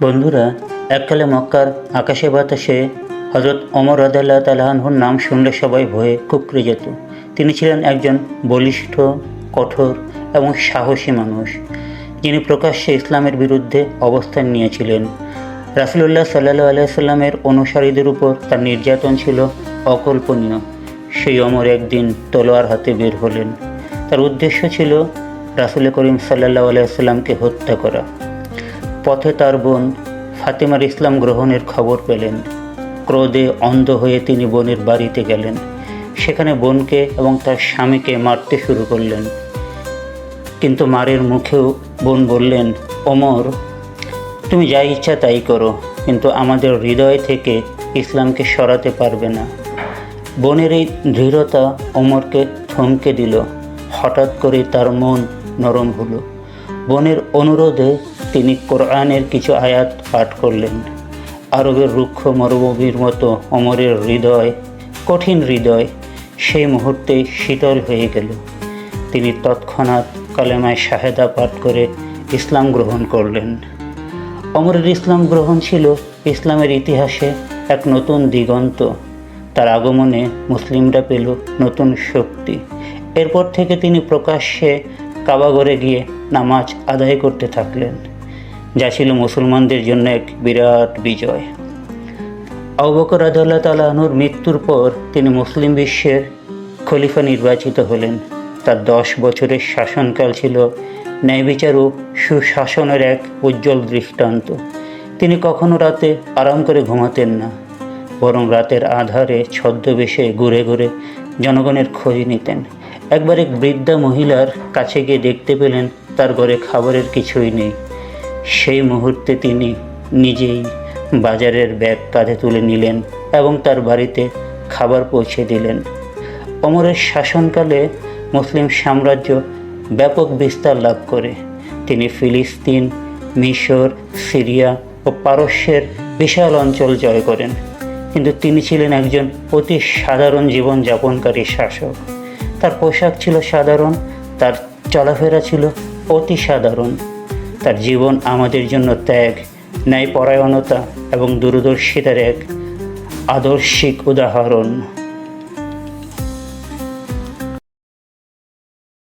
বন্ধুরা, এককালে মক্কার আকাশে বাতাসে হজরত অমর রাদাল্লাহ তালাহুর নাম শুনলে সবাই ভয়ে কুকড়ে যেত। তিনি ছিলেন একজন বলিষ্ঠ, কঠোর এবং সাহসী মানুষ, যিনি প্রকাশ্যে ইসলামের বিরুদ্ধে অবস্থান নিয়েছিলেন। রাসুলুল্লাহ সাল্লাহ আলাইসাল্লামের অনুসারীদের উপর তার নির্যাতন ছিল অকল্পনীয়। সেই অমর একদিন তলোয়ার হাতে বের হলেন। তার উদ্দেশ্য ছিল রাসুল করিম সাল্লাহ আলাইসাল্লামকে হত্যা করা। পথে তার বোন ফাতেমার ইসলাম গ্রহণের খবর পেলেন। ক্রোধে অন্ধ হয়ে তিনি বোনের বাড়িতে গেলেন। সেখানে বোনকে এবং তার স্বামীকে মারতে শুরু করলেন। কিন্তু মারের মুখেও বোন বললেন, ওমর, তুমি যা ইচ্ছা তাই করো, কিন্তু আমাদের হৃদয় থেকে ইসলামকে সরাতে পারবে না। বোনের এই দৃঢ়তা ওমরকে থমকে দিল। হঠাৎ করে তার মন নরম হলো। বোনের অনুরোধে তিনি কোরআনের কিছু আয়াত পাঠ করলেন। আরবের রুক্ষ মরুভূমির মতো অমরের হৃদয়, কঠিন হৃদয় সেই মুহূর্তে শীতল হয়ে গেল। তিনি তৎক্ষণাৎ কালেমায় শাহেদা পাঠ করে ইসলাম গ্রহণ করলেন। অমরের ইসলাম গ্রহণ ছিল ইসলামের ইতিহাসে এক নতুন দিগন্ত। তার আগমনে মুসলিমরা পেল নতুন শক্তি। এরপর থেকে তিনি প্রকাশ্যে কাবাগরে গিয়ে নামাজ আদায় করতে থাকলেন। যা ছিল মুসলমানদের জন্য এক বিরাট বিজয়। আবকর আদাল্লাহ তালাহনুর মৃত্যুর পর তিনি মুসলিম বিশ্বের খলিফা নির্বাচিত হলেন। তার দশ বছরের শাসনকাল ছিল ন্যায়বিচার ও সুশাসনের এক উজ্জ্বল দৃষ্টান্ত। তিনি কখনো রাতে আরাম করে ঘুমাতেন না, বরং রাতের আধারে ছদ্মবেশে ঘুরে ঘুরে জনগণের খোঁজ নিতেন। একবার এক বৃদ্ধা মহিলার কাছে গিয়ে দেখতে পেলেন, তার ঘরে খাবারের কিছুই নেই। সেই মুহূর্তে তিনি নিজেই বাজারের ব্যাগ কাঁধে তুলে নিলেন এবং তার বাড়িতে খাবার পৌঁছে দিলেন। অমরের শাসনকালে মুসলিম সাম্রাজ্য ব্যাপক বিস্তার লাভ করে। তিনি ফিলিস্তিন, মিশর, সিরিয়া ও পারস্যের বিশাল অঞ্চল জয় করেন। কিন্তু তিনি ছিলেন একজন অতি সাধারণ জীবনযাপনকারী শাসক। তার পোশাক ছিল সাধারণ, তার চলাফেরা ছিল অতি সাধারণ। তার জীবন আমাদের জন্য ত্যাগ ন্যায় পরায়ণতা এবং দূরদর্শিতার এক আদর্শিক উদাহরণ।